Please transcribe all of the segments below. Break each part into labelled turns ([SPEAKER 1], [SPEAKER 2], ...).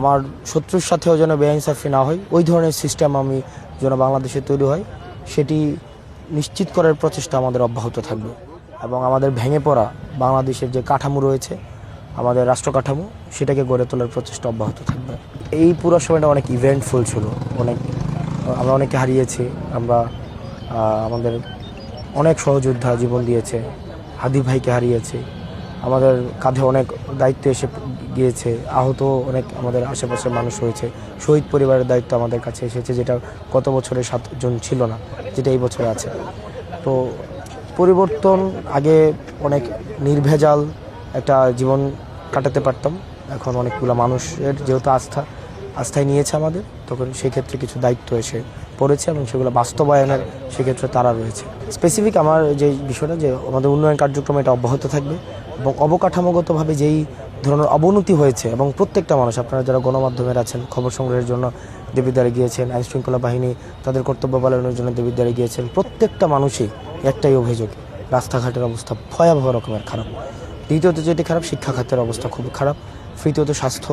[SPEAKER 1] আমার শত্রুর সাথেও যেন বেআইনসাফি না হয়, ওই ধরনের সিস্টেম আমি যেন বাংলাদেশে তৈরি হয়, সেটি নিশ্চিত করার প্রচেষ্টা আমাদের অব্যাহত থাকবে। এবং আমাদের ভেঙে পড়া বাংলাদেশের যে কাঠামো রয়েছে, আমাদের রাষ্ট্র কাঠামো, সেটাকে গড়ে তোলার প্রচেষ্টা অব্যাহত থাকবে। এই পুরো সময়টা অনেক ইভেন্টফুল ছিল, অনেক, আমরা অনেকে হারিয়েছি, আমরা আমাদের অনেক সহযোদ্ধা জীবন দিয়েছে, হাদি ভাইকে হারিয়েছি, আমাদের কাঁধে অনেক দায়িত্ব এসে গিয়েছে, আহত অনেক আমাদের আশেপাশের মানুষ হয়েছে। শহীদ পরিবারের দায়িত্ব আমাদের কাছে এসেছে, যেটা গত বছরে সাতজন ছিল না, যেটা এই বছরে আছে। তো পরিবর্তন, আগে অনেক নির্ভেজাল একটা জীবন কাটাতে পারতাম, এখন অনেকগুলো মানুষের যেহেতু আস্থা আস্থায় নিয়েছে আমাদের, তখন সেক্ষেত্রে কিছু দায়িত্ব এসে পড়েছে এবং সেগুলো বাস্তবায়নের সেক্ষেত্রে তারা রয়েছে। স্পেসিফিক আমার যে বিষয়টা যে আমাদের উন্নয়ন কার্যক্রম এটা অব্যাহত থাকবে এবং অবকাঠামোগতভাবে যেই ধরনের অবনতি হয়েছে এবং প্রত্যেকটা মানুষ, আপনারা যারা গণমাধ্যমের আছেন, খবর সংগ্রহের জন্য দেবিদ্বারে গিয়েছেন, আইন শৃঙ্খলা বাহিনী, তাদের কর্তব্য পালনের জন্য দেবিদ্বারে গিয়েছেন, প্রত্যেকটা মানুষই একটাই অভিযোগ, রাস্তাঘাটের অবস্থা ভয়াবহ রকমের খারাপ। দ্বিতীয়ত যেটি খারাপ শিক্ষা খাতের অবস্থা খুব খারাপ। তৃতীয়ত স্বাস্থ্য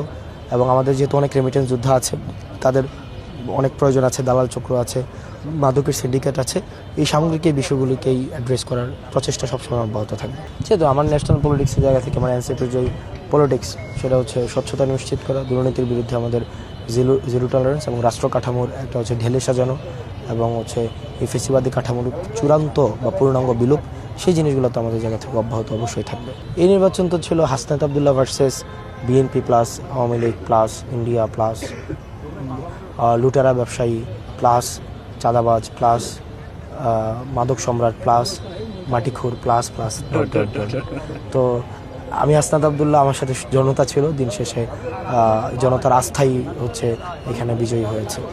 [SPEAKER 1] এবং আমাদের যেহেতু অনেক রেমিটেন্স যোদ্ধা আছে, তাদের অনেক প্রয়োজন আছে, দালাল চক্র আছে, মাদকের সিন্ডিকেট আছে, এই সামগ্রিক এই বিষয়গুলিকেই অ্যাড্রেস করার প্রচেষ্টা সবসময় অব্যাহত থাকবে। যেহেতু আমার ন্যাশনাল পলিটিক্সের জায়গা থেকে আমার এনসিপির যে পলিটিক্স সেটা হচ্ছে স্বচ্ছতা নিশ্চিত করা দুর্নীতির বিরুদ্ধে আমাদের জিরো জিরো টলারেন্স এবং রাষ্ট্র কাঠামোর একটা হচ্ছে ঢেলে সাজানো এবং হচ্ছে এই ফেসিবাদী কাঠামোর চূড়ান্ত বা পূর্ণাঙ্গ বিলোপ সেই জিনিসগুলো তো আমাদের জায়গা থেকে অব্যাহত অবশ্যই থাকবে। এই নির্বাচন তো ছিল Hasnat Abdullah versus BNP plus Awami League plus India plus লুটেরা ব্যবসায়ী প্লাস চাঁদাবাজ প্লাস মাদক সম্রাট প্লাস মাটিখুর প্লাস প্লাস তো আমি আসনাদ আবদুল্লাহ, আমার সাথে জনতা ছিল, দিন শেষে জনতার আস্থাই হচ্ছে এখানে বিজয়ী হয়েছে।